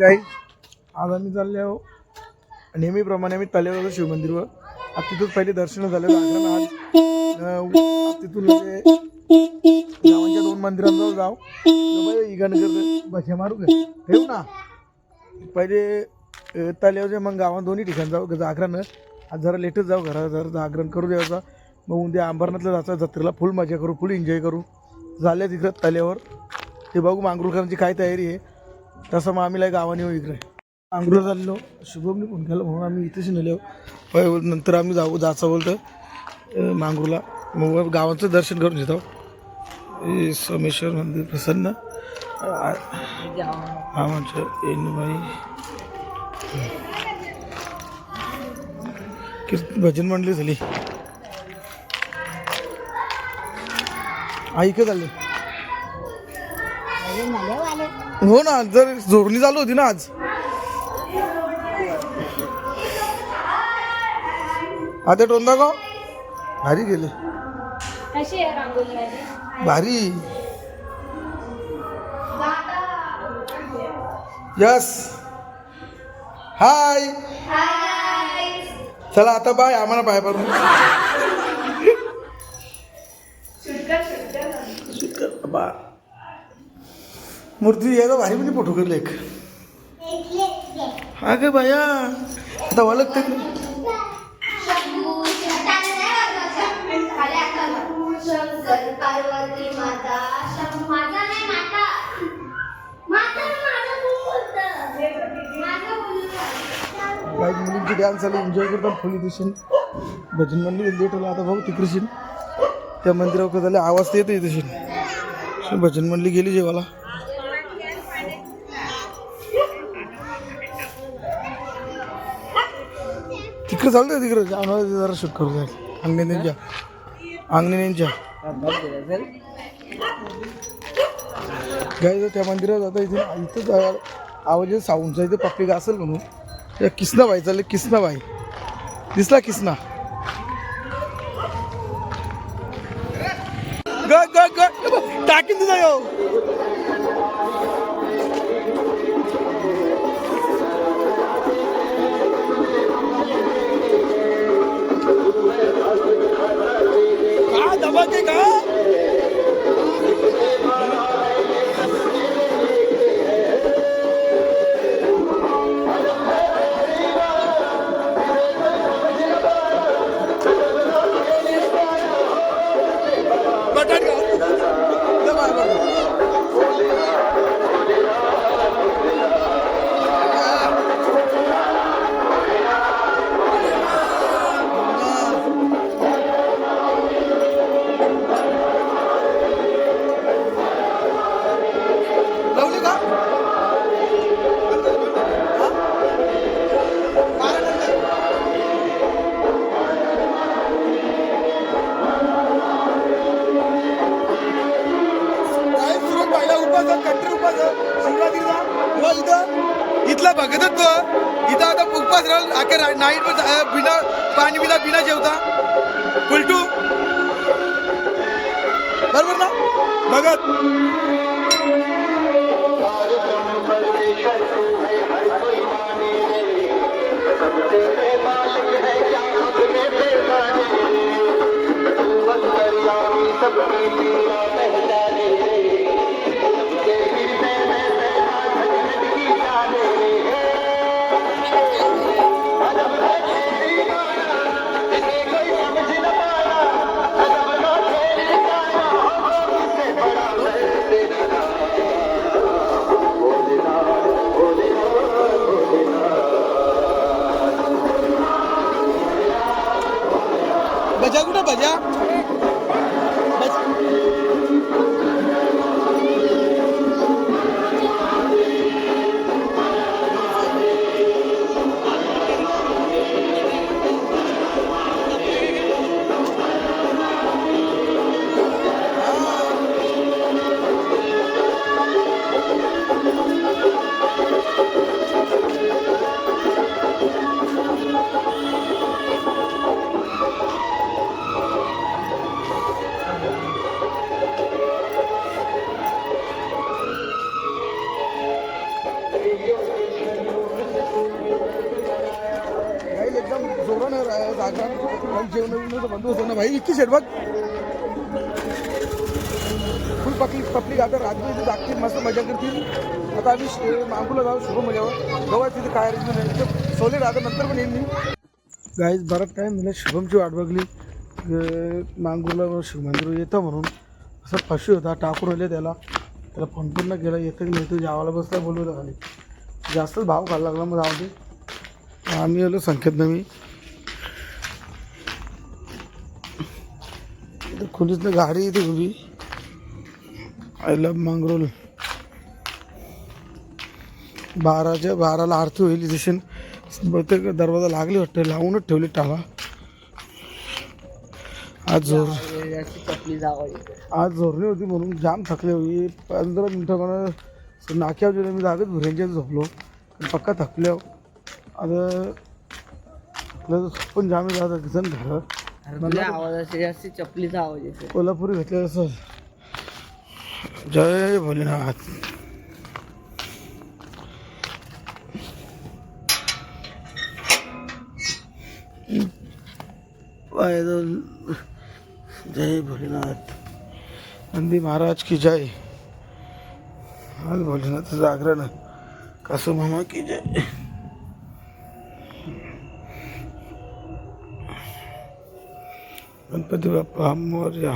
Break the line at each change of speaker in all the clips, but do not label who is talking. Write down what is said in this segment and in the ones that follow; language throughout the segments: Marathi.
काही आज आम्ही चालले आहो. नेहमीप्रमाणे आम्ही तलेवर शिवमंदिरवर. आज तिथून पहिले दर्शन झाले. जागरण आज अं, तिथून म्हणजे गावांच्या दोन मंदिरांजवळ जाऊ. इगणकर बसे मारू का? ठेवू ना? पहिले अं, तल्यावरच्या मग गावात दोन्ही ठिकाणी जाऊ. जागरण आज जरा लेटच जाऊ. घरा जरा जागरण करू द्यायचा मग उद्या अंबरनाथला जायचं. जत्रेला फुल मजा करू फुल एन्जॉय करू. झाल्या तिकडं तल्यावर ते बघू मांगरुळकरांची काय तयारी आहे. तसं मग आम्ही लाई गावाने येऊ इकडे. मांगरूळ चाललो. शुभमने फोन केला. म्हणून आम्ही इथेच नेलो. होय नंतर आम्ही जाऊ जायचं बोलतो मांगरूला. मग गावाचं दर्शन करून घेतो. हे सोमेश्वर मंदिर प्रसन्न. हा म्हणजे कीर्तन भजन मंडळी झाली. ऐक झाले हो ना जर जोडणी चालू होती ना आज. आता टोंदा गाव भारी गेले भारी. यस. हाय. चला आता बाय आम्हाला पाय पडून. बा मूर्ती यायला भारी म्हणजे फोटो करले एक. हा गे बाया. आता ओळखते काही मुलींची डान्स झाली एन्जॉय करतात फुली दिसून. भजन मंडळी लेट आता भाऊ तिकडशील त्या मंदिरावर झाले आवाज तर येते तशी भजन मंडळी गेली जेवाला तिकडे चालतंय तिकडे. जाणार जरा शूट करू जाईल अंगणीच्या अंगणीच्या गाय त्या मंदिरात आता इथे इथं आवाज साऊंडचा. इथे पप्पी असेल म्हणून. त्या किसनाबाई चालले किसनाबाई. दिसला किसना. ग ग टाकीन तुझा येऊ इथं आता उपास राहील अखेर बिना पानी बिना बिना जेवता. उलटू बरोबर ना? बघत बजा कुठं बजा जेवण बंद ना भाई. इतकी शेट बघ फुल पकली पब्लिक आता रात्री इथे जागतील मस्त मजा करतील. आता आम्ही मागूला जाऊ शुभ मजावर गव्हा तिथे काय अरेंजमेंट आहे. तिथं सोले राहता नंतर पण येईल मी. गाईज बरंच काय म्हणजे शुभमची वाट बघली. अं, मांगूरला शिवमंदिर येतं म्हणून. असं फशी होता टाकून आले त्याला. त्याला फोन पूर्ण केला. येतं की नाही तू जावाला बसला बोलवलं खाली. जास्तच भाव खायला लागला मग जाऊ दे. आम्ही आलो संकेत मी खुलीच गाडी येते उभी. आय लव मांगरोल बाराच्या बाराला आरती होईल दिसेल बहुतेक दरवाजा लागली वाटतं लावूनच ठेवली टाळा. आज जोर आज झोरणी होती म्हणून जाम थकले होती. पंधरा मिनटं मला नाक्यावर गेलो मी जागेत भुऱ्यांच्यात झोपलो. पक्का थकले आता पण जाम जात किसन घर
तुझ्या आवाजाशी जास्त चपलीचा आवाज येतो
कोल्हापुरी घेतलं असं जय भोलेनाथ. जय भोलेनाथ. नंदी महाराज की जय. आज भोलेनाथ जागरण कसं मामा की जय. गणपती बाप्पा मोर्या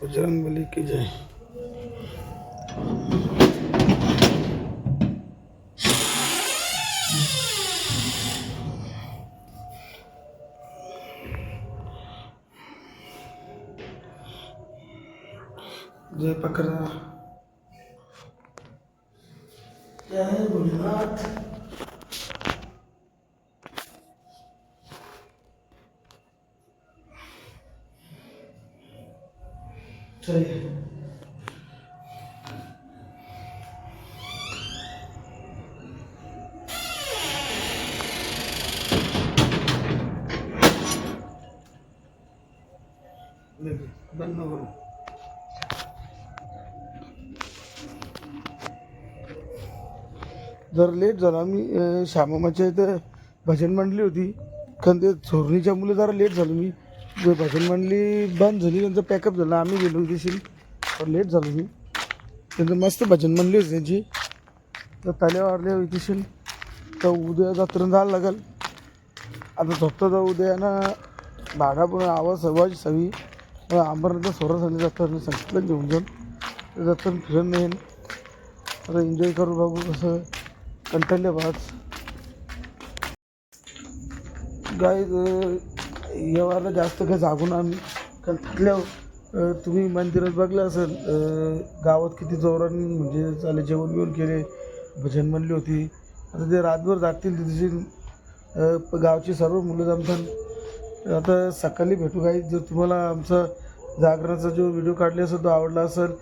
बजरंग बली की जय। जय पकड़ा। जय भोलेनाथ। चलिए बंद करू जर लेट झाला मी श्यामामाच्या इथं भजन मांडली होती. कारण ते चोरणीच्या मुलं जरा लेट झालो मी. भजन म्हणली बंद झाली त्यांचं पॅकअप झालं आम्ही गेलो दिशील पण लेट झालो मी त्यांचं मस्त भजन म्हणली होती त्यांची. तर तल्यावारल्या दिशील तर उद्या जात्रा जायला लागेल. आता झोपता तर उद्या ना भाडा पण आवाज सर्वाची सवी आंबरनाथला सोरा झाली जातं सांगितलं घेऊन जाऊन. जातं फिरून नाही. आता एन्जॉय करू बघू कसं कंटाळले बाज गाय येवायला जास्त काही जागून आम्ही कारण थकल्यावर तुम्ही मंदिरात बघलं असेल गावात किती जोरान म्हणजे चाले जेवण बिवण केले भजन म्हणली होती. आता ते रातभर जागतील तिथे गावची सर्व मुलं जमतात. आता सकाळी भेटू काही जर तुम्हाला आमचा जागरणाचा जो व्हिडिओ काढले असेल तो आवडला असेल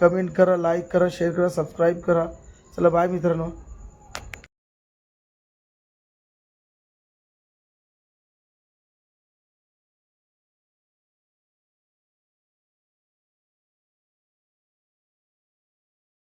कमेंट करा लाईक करा शेअर करा सबस्क्राईब करा. चला बाय मित्रांनो.